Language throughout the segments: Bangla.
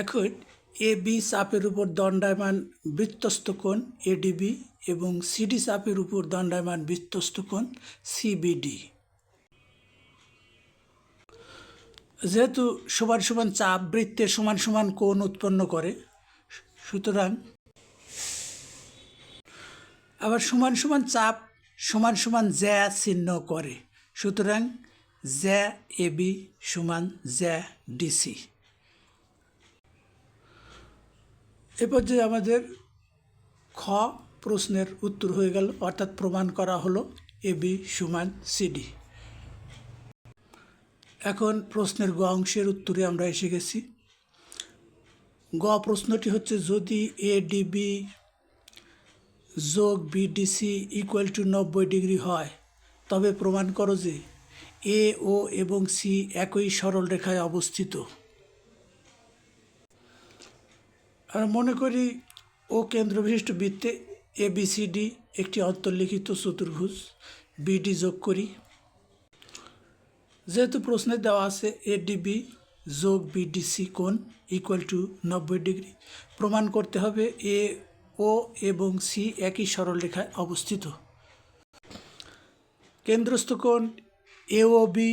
এখন এ বি চাপের উপর দণ্ডায়মান বৃত্তস্থ কোণ এডিবি এবং সিডি চাপের উপর দণ্ডায়মান বৃত্তস্থ কোণ সিবিডি যেহেতু সমান সমান চাপ বৃত্তের সমান সমান কোণ উৎপন্ন করে, সুতরাং আবার সমান সমান চাপ সমান সমান জ্যা চিহ্ন করে, সুতরাং জ্যা এবি সমান জ্যা ডিসি এ পর্যায়ে আমাদের খ প্রশ্নের উত্তর হয়ে গেল, অর্থাৎ প্রমাণ করা হলো এ, বি, সমান সিডি এখন প্রশ্নের গ অংশের উত্তরে আমরা এসে গেছি। গ প্রশ্নটি হচ্ছে, যদি এডিবি যোগ বিডিসি ইকুয়াল টু নব্বই ডিগ্রি হয়, তবে প্রমাণ করো যে এ, ও এবং সি একই সরল রেখায় অবস্থিত। আমরা মনে করি ও কেন্দ্রবিশিষ্ট বৃত্তে এ বি সি ডি একটি অন্তর্লিখিত চতুর্ভুজ বিডি যোগ করি। যেহেতু প্রশ্নে দেওয়া আছে এ ডিবি যোগ বিডিসি কোণ ইকুয়াল টু নব্বই ডিগ্রি, প্রমাণ করতে হবে এ ও এবং সি একই সরলরেখায় অবস্থিত। কেন্দ্রস্থ কোণ এ ও বি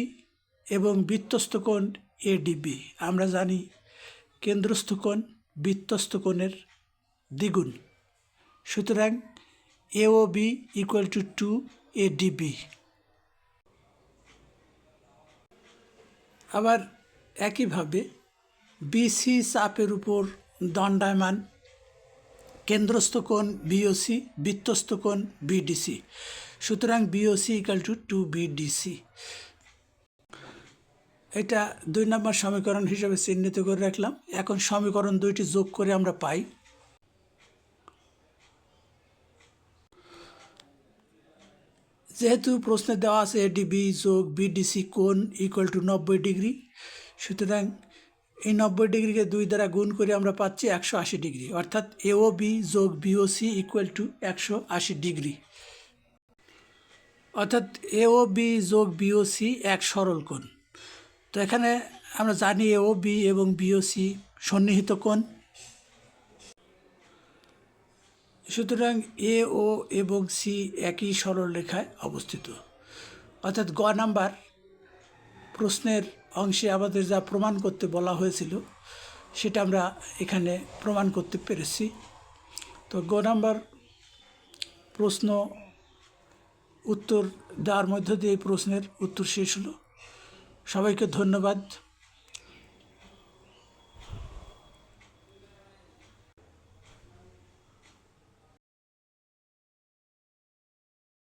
এবং বৃত্তস্থ কোণ এ ডিবি আমরা জানি কেন্দ্রস্থ কোণ বৃত্তস্থ কোণের দ্বিগুণ। সুতরাং A O B equal to two A DB আবার একইভাবে বিসি চাপের উপর দণ্ডায়মান কেন্দ্রস্থ কোণ বিওসি বৃত্তস্থ কোণ বিডিসি সুতরাং BOC equal to two BDC এটা দুই নম্বর সমীকরণ হিসেবে চিহ্নিত করে রাখলাম। এখন সমীকরণ দুইটি যোগ করে আমরা পাই। যেহেতু প্রশ্নে দেওয়া আছে এডিবি যোগ বিডিসি কোণ ইকুয়াল টু নব্বই ডিগ্রি, সুতরাং এই নব্বই ডিগ্রিকে দুই দ্বারা গুণ করে আমরা পাচ্ছি একশো আশি ডিগ্রি, অর্থাৎ এও বি যোগ বিওসি ইকুয়াল টু একশো আশি ডিগ্রি। অর্থাৎ এও বি যোগ বিওসি এক সরল কোণ। তো এখানে আমরা জানি এও বি এবং বিওসি সন্নিহিত কোণ। সুতরাং এ ও এবং সি একই সরলরেখায় অবস্থিত। অর্থাৎ গ নাম্বার প্রশ্নের অংশে আমাদের যা প্রমাণ করতে বলা হয়েছিল, সেটা আমরা এখানে প্রমাণ করতে পেরেছি। তো গ নাম্বার প্রশ্ন উত্তর দেওয়ার মধ্য দিয়ে প্রশ্নের উত্তর শেষ হলো। সবাইকে ধন্যবাদ